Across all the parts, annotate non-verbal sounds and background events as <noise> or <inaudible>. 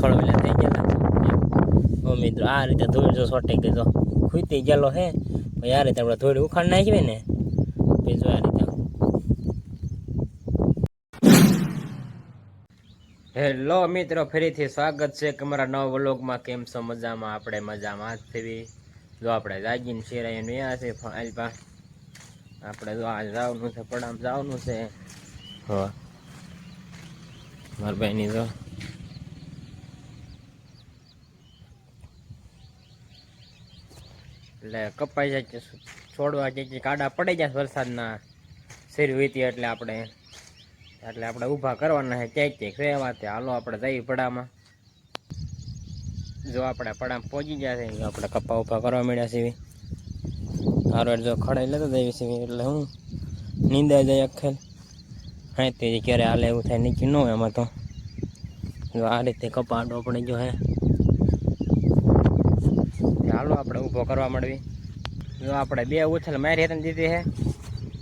સોળવેલા થઈ ગયા મિત્રો, આ રીતે ધૂળ જો સોટી ગઈ તો ખૂતી ગયેલો હે. પછી આ રીતે આપણે ધૂળ ઉખાડ નાખીએ ને, પછી જો આ રીતે. હેલો મિત્રો, ફરીથી સ્વાગત છે કે મારા નવા વ્લોગમાં. કેમ છો? મજામાં? આપણે મજામાં જ થવી જો આપણે જાગીને શેરાઈને વ્યા છે આલપા આપણે જો આ જવાનું છે, પડામ જવાનું છે. હો. મારા ભાઈની જો એટલે કપાઈ જાય છોડવા જે કાડા પડી જાય વરસાદના, શેર વીતી એટલે આપણે એટલે આપણે ઊભા કરવાના છે ક્યાંક ક્યાંક રહેવા તે હાલો આપણે જઈએ પડામાં જો આપણે પડામાં પહોંચી ગયા છે, જો આપણે કપા ઊભા કરવા મળ્યા છે. હારો જો ખડાઈ લેતો જઈએ છે એટલે હું નીંદા જાય અખેલ હા તે ક્યારે હાલે એવું થાય નીચે ન હોય એમાં તો. જો આ રીતે કપાડો આપણે જો હે હાલો આપણે ઊભો કરવા મળવી જો આપણે બે ઉછલ મારી હતી દીધી હે.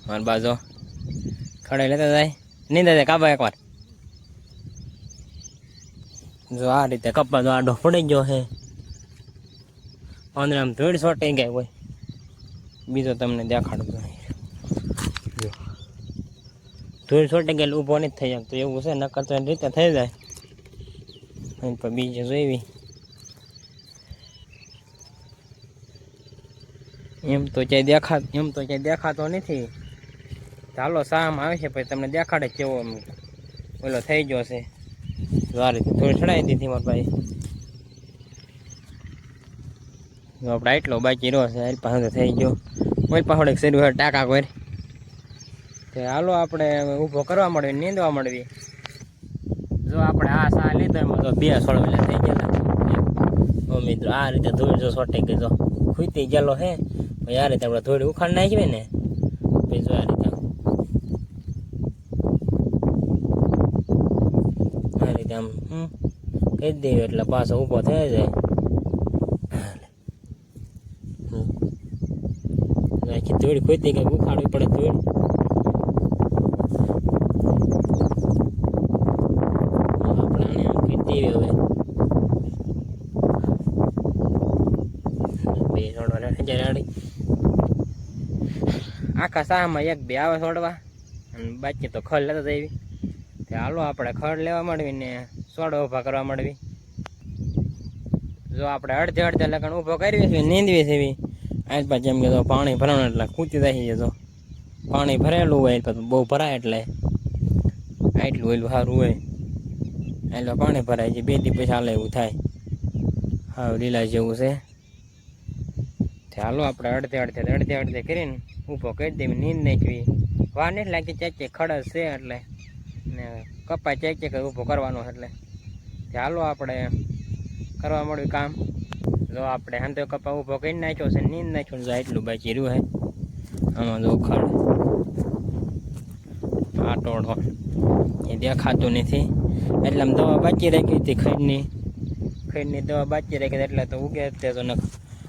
મારી બાજુ. ખડાઈ લેતા જાય. નહીં દાદા કાબા એકવાર. જો આ રીતે કપા તો આડો પડી ગયો હે. અંદર આમ ધૂળ સોટી ગઈ હોય. બીજો તમને દેખાડું જો. ધૂળ સોટી ગયેલું ઊભો નથી થઈ શકતો. એવું છે, નકર તો રીતે થઈ જાય. પણ બીજે જોઈવી. એમ તો ક્યાંય દેખા, એમ તો ક્યાંય દેખાતો નથી. ચાલો સામ આવે છે? પછી તમને દેખાડે કેવો એમ ઓલો થઈ ગયો છે. જો આ રીતે થોડી ચડાવી દીધી મારા ભાઈ આપણે આટલો બાકી રહ્યો છે હાલ પાસે થઈ ગયો. કોઈ થોડીક શરીર હોય, ટાંકા કોઈ. તે હાલો આપણે ઊભો કરવા મળવી નીંદવા મળવી. જો આપણે આ સા લીધો એમાં તો બે સોળવેલા થઈ ગયા ઓ મિત્રો, આ રીતે ધૂળ જો સોટી ગઈ તો ખૂતી ગયેલો હે પછી રીતે આપણે થોડી ઉખાડ નાખીએ ને, પછી જો આ રીતે. આ રીતે આમ કહી દઈએ એટલે પાછો ઊભો થઈ જાય. આખી ધૂળ ખૂતી ગઈ ઉખાડવી પડે ધૂળ આપણાને આમ કહી દઈએ હવે બે છોડવા હજાર આડી આખા સાહમાં એક બે આવે છોડવા. અને બાકી તો ખડ લેતા જઈવી તે હાલો આપણે ખડ લેવા માંડવી ને સોડો ઊભા કરવા માંડવી. જો આપણે અડધે અડધે લગણ ઊભો કરવી છે, નીંદવી છે એવી. આજ પાછી એમ કે તો પાણી ભરવાનું એટલે કૂતી છે જતો પાણી ભરેલું હોય એટલે બહુ ભરાય એટલે. આટલું એટલું સારું હોય. એટલે પાણી ભરાય છે, બે દી પછી હાલે એવું થાય. હા લીલા જેવું છે. તે હાલો આપણે અડધે અડધે અડધે અડધે કરીને ઊભો કરી દેવી નીંદ નાખવી. વાર નથી લાગતી ચેક ખડસ છે એટલે. ને કપાય ચેક ચેક ઊભો કરવાનો એટલે. ચાલો આપણે કરવા મળ્યું કામ. જો આપણે હાંતો કપા ઊભો કરી નાખ્યો છે, નીંદ નાખ્યો ને એટલું બાકી રહ્યું હે. આમાં જો ખડ આ ટોળો. એ દેખાતું નથી. એટલે આમ દવા બાચી રાખી હતી ખડની ખડની દવા બાચી રાખી એટલે તો ઉગે તે તો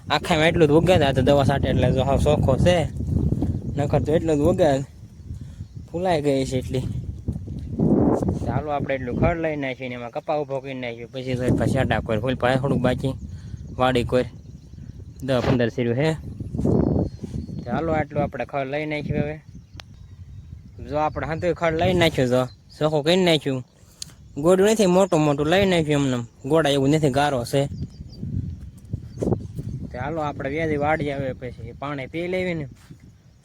આખામાં એટલું જ ઉગે હતા તો દવા સાટે, એટલે જો હા ચોખ્ખો છે. નખર તો એટલું જ ઉગે ફૂલાઈ ગઈ છે એટલી. ચાલો આપણે એટલું ખડ લઈ નાખીએ ને એમાં કપા ઊભો કરી નાખ્યું પછી તો પાછી કોઈ, ફૂલ પાસે થોડુંક બાકી. વાડી કોઈ. દસ પંદર સીરું હે. ચાલો આટલું આપણે ખડ લઈ નાખ્યું હવે. જો આપણે હાથે ખડ લઈ નાખ્યું જો ચોખ્ખું કરી નાખ્યું. ગોડું નથી, મોટું મોટું લઈ નાખ્યું એમને. ગોળા એવું નથી, ગારો છે. ચાલો આપણે વ્યાજી વાડી આવે પછી પાણી પી લેવી ને.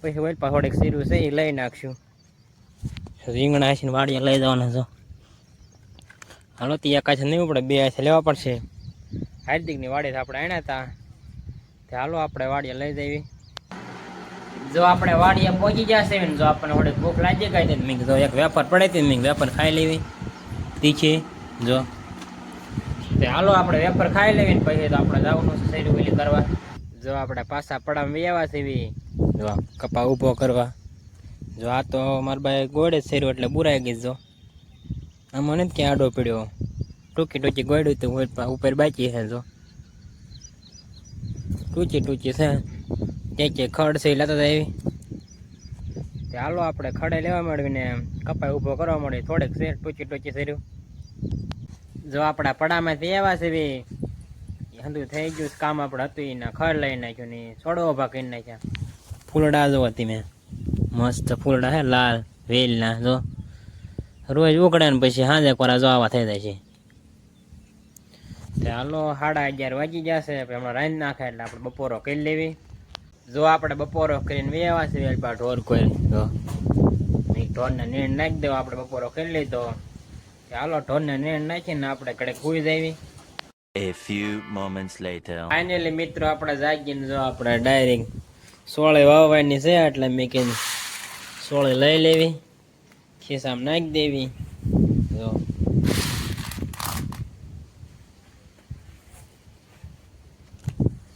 પછી વળી પાછળ એક સીરું છે એ લઈ નાખશું. રીંગણા ને વાડીએ લઈ જવાના છો હાલો, તે એક હાથે નહીં પડે બે હાથે લેવા પડશે. હાર્દિકની વાડી આપણે આણ્યા હતા તે હાલો, આપણે વાડીએ લઈ જઈએ. જો આપણે વાડીએ પહોંચી જશે ને, જો આપણને થોડીક ભૂખ લાગી ગઈ તો મેં જો એક વેપાર પડે હતી મેં વેપાર ખાઈ લેવી. તીખી જો. તે હાલો, આપણે વેપાર ખાઈ લેવી ને, પછી તો આપણે જવાનું છે શેરી વેલી કરવા. જો આપણે પાછા પડામાં વેવા સીવી જો કપા ઊભો કરવા. જો આ તો મારા ભાઈ ગોળે જ શેર્યું એટલે બુરાઈ ગઈ જો. આમાં નથી ક્યાં આડો પડ્યો. ટૂંકી ટૂંકી ગોળ્યું તો ઉપર બાકી છે જો. ટૂંચી ટૂંચી છે. ક્યાંક ક્યાંક ખડ છે લેતા હતા એવી. હાલો આપણે ખડે લેવા માંડવીને કપાઈ ઊભો કરવા મળે થોડેક શેર ટૂંચી ટૂંચી શેર્યું. જો આપણા પડામાંથી એવા છે હંધું થઈ ગયું કામ આપણે હતું એના ખર લઈ નાખ્યું ને છોડો ઊભા કરી નાખ્યા. ફૂલડા જો હતી મેં. મસ્ત ફૂલડા હે, લાલ વેલના જો. રોજ ઉકળે ને પછી સાંજે કોરા જો આવા થઈ જાય છે. ચાલો સાડા અગિયાર વાગી જશે હમણાં રાંધ નાખે એટલે આપણે બપોરો કરી લેવી. જો આપણે બપોરો કરીને વેવા છે વેલપા ઢોર કોઈ જો. ઢોરને નીણ નાખી દેવો, આપણે બપોરો કરી લીધો. ચાલો ઢોરને નીણ નાખીને આપણે કડે કુઈ દેવી A few moments later. Finally મિત્રો, આપણે જાગીને જો આપણે ડાયરેક્ટ સોળે વાવવાની છે, એટલે મેં કીધું સોળે લઈ લેવી, ખિસ્સામાં નાખી દેવી. જો.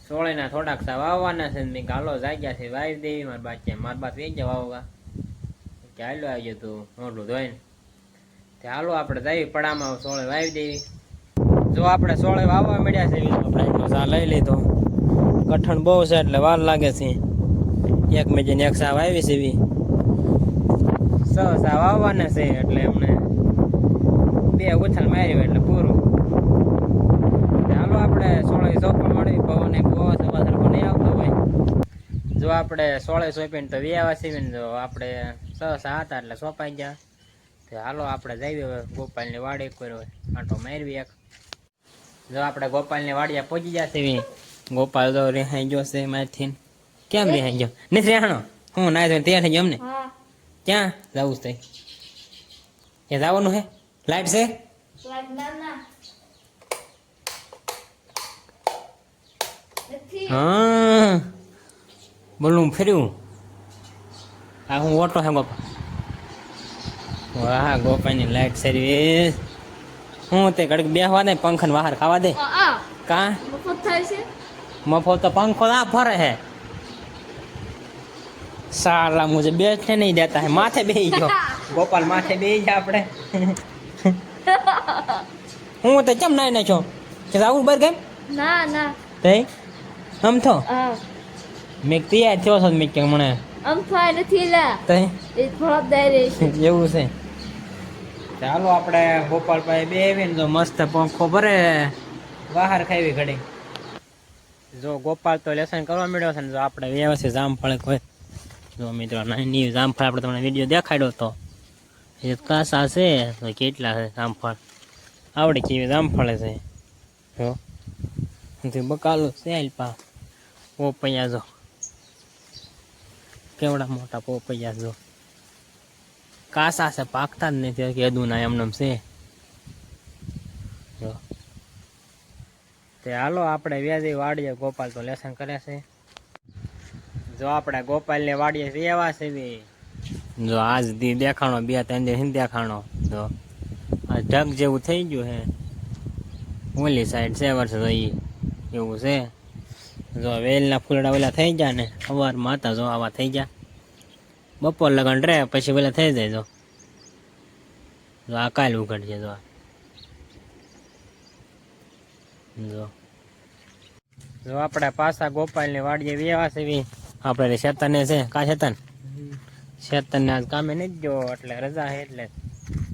સોળેના થોડાક સા વાવવાના છે, મેં ગાલો જાગ્યા છે વાવી દેવી, મારા બા કે મારા બાપ એ જ વાવવા. કે હાલો આવજો તું મોટું ધોઈને. ચાલો આપણે જઈએ પડામાં સોળે વાવી દેવી. જો આપણે સોળે વાવવા મળ્યા છે એટલો સા લઈ લીધો. કઠણ બહુ છે, એટલે વાર લાગે છે. એક મેજે એક સા વાવી છે એવી. સ સા વાવવાના છે, એટલે એમને બે ઉછાલ માર્યું એટલે પૂરું. ચાલો આપણે સોળે સોંપવા મળી, પવન એક બહુ સવા સરખો નહીં આવતો હોય. જો આપણે સોળે સોંપીને તો વ્યાવા સીવીને જો આપણે સ સા હતા એટલે સોંપાઈ ગયા. તો હાલો આપણે જઈએ ગોપાલની વાડી કર્યો આંટો મારવી એક. જો આપણે ગોપાલની વાડિયા પહોંચી જશે ગોપાલ તો રેહાઈ ગયો છે મારથી. કેમ રેહાઈ ગયો? નથી રેહાણો? હું ના તો તૈયાર થઈ ગયો અમને. ક્યાં? જવું છે. એ જવાનું હે? લાઈટ છે? હા. બોલું ફેર્યું? આ હું ઓટો હે ગોપા વાહ ગોપાની લાઈટ સર્વિસ હું તે ઘડીક બેહવા દે પંખન બહાર ખાવા દે. કા? મફત થાય છે? મફત તો પંખો ના ફરે હે. સાલા મુજે બેઠને નહીં દેતા હે. માથે બેહી ગયો. <laughs> ગોપાલ માથે બેહી જા આપણે. હું તો ચમ નાઈ નાખ્યો? કે રાહુલ બર કેમ ના ના. તે? આમ આ મેં તૈયાર થયો છો મેં કે મને. આમ થાય નથી લા. તઈ એ જવાબદારી છે. <laughs> એવું છે. ચાલો આપણે ગોપાલભાઈ બે આવીને જો મસ્ત પંખો ભરે, બહાર ખાવી ઘડી જો ગોપાલ તો લેસન કરવા મળ્યો છે ને જો આપણે વ્યવસ્થિત જામફળ કોઈ જો મિત્રો, નાની જામફળ આપણે તમને વીડિયો દેખાડ્યો તો. એ કાસા છે, તો કેટલા છે જામફળ? આવડે કેવી જામફળ છે? જો બકાલો છે અલ્પા પોપૈયા જો. કેવડા મોટા પોપૈયા જો. કાસા છે, પાકતા જ નથી કેદું ના એમને છે. જો. તે હાલો, આપણે વ્યાજે વાડીએ ગોપાલ તો લેસન કરે છે. જો આપણે ગોપાલને વાડીએ વેવા છે બી. જો આજ દી દેખાણો, બે ત્રણ દિન દેખાણો. જો. આ ઢગ જેવું થઈ ગયું હે. ઓલી સાઈડ છે, વર્ષ તો ઈ એવું છે. જો વેલના ફૂલડા ઓલા થઈ ગયા ને સવાર માતા જો આવા થઈ ગયા. બપોર લગન રહે, પછી પેલા થઈ જાય જો. જો આ કાલ ઉઘડશે જો. જો. જો આપણે પાછા ગોપાલની વાડીએ વ્યવા છે આપણે શેતને છે. કા શેતન? શેતનને આજ કામે નહીં જો એટલે રજા છે એટલે.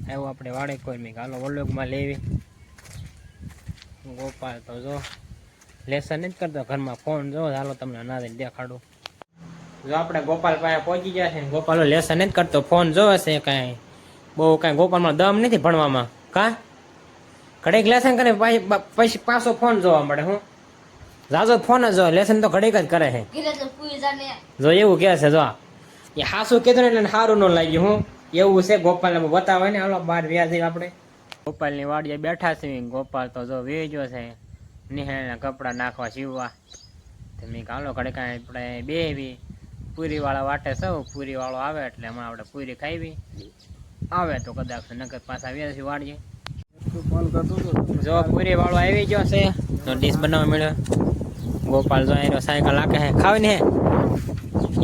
આવ્યો આપણે વાડે કોઈ મેં હાલો, વલોગમાં લેવી. ગોપાલ તો જો, લેસન નથી કરતો, ઘરમાં ફોન જો, હાલો તમને ના દેખાડું. જો આપણે ગોપાલ પાસે પહોંચી ગયા છે ગોપાલ લેસન નથી કરતો, ફોન જોવે છે કાંઈ. બહુ કાંઈ ગોપાલમાં દમ નથી ભણવામાં. કા? ઘડીક લેસન કરે પછી પછી ફોન જોવા મળે, હું? જાજો ફોન જ લેસન તો ઘડીક જ કરે છે. જો એવું કહે છે, જો એ હાસું કીધું એટલે સારું ન લાગ્યું, હું? એવું છે ગોપાલને બતાવે ને, હાલો, બાર વ્યાજી આપણે. ગોપાલની વાડીએ બેઠા છે, ગોપાલ તો જો વેજો છે. નિહાળના કપડાં નાખવા સીવવા તમે કાલો કાંઈ આપણે બે બી પૂરી વાળા વાટે સૌ પૂરી વાળો આવે એટલે હમણાં આપણે પૂરી ખાવી આવે તો કદાચ નગર પાછા વ્યાજી વાળીએ. જો પૂરી વાળો આવી ગયો છે, તો ડીશ બનાવવા મળ્યો. ગોપાલ જો એનો સાયકલ લાગે હે ખાવી ને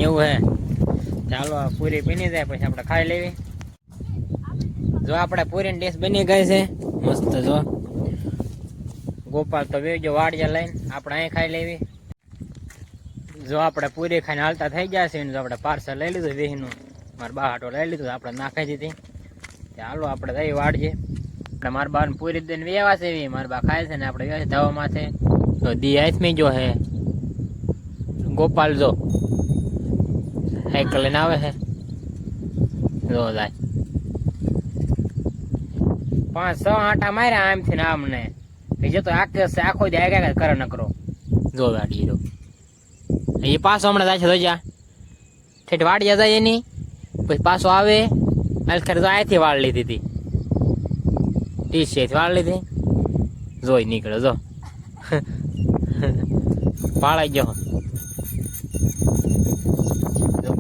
એવું હે ચાલો પૂરી બની જાય, પછી આપણે ખાઈ લેવી. જો આપણે પૂરીની ડીશ બની ગઈ છે, મસ્ત જો. ગોપાલ તો વેજો વાડિયા લઈને, આપણે અહીં ખાઈ લેવી. જો આપણે પૂરી ખાઈને હાલતા થઈ ગયા છે જો આપણે પાર્સલ લઈ લીધું વેહીનું. મારા બા હાટો લઈ લીધું, આપણે નાખાઈ દીધી. હાલો, આપણે થઈ વાળજે આપણે મારા બાને પૂરી દઈને વ્યવા છે એવી. મારા બા ખાય છે ને આપણે વ્યવસ્થિત ધાવામાં છે તો દી આઈસમી જો હે. ગોપાલ જો. સાયકલ લઈને આવે છે જો જાય પાંચ, છ આટા માર્યા આમથી ને આમને. બીજે તો આખે આખો દે આગળ કરે નકરો. જો ગાડી જો. એ પાછો હમણાં જાય છે તો જા ઠેઠ વાડિયા જાય એની, પછી પાછો આવે ખરે તો આથી વાળ લીધી હતી. ટી શર્ટ વાળ લીધી. જોઈ નીકળ્યો, જો. <laughs> પાળાઈ ગયો.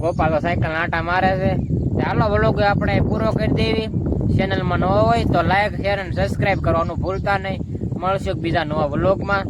ગોપાલ સાયકલ આટા મારે છે. ચાલો વ્લોગ આપણે પૂરો કરી દેવી. ચેનલમાં નવો હોય તો લાઈક શેર અને સબસ્ક્રાઈબ કરવાનું ભૂલતા નહીં. મળશું બીજા નવા વ્લોગમાં.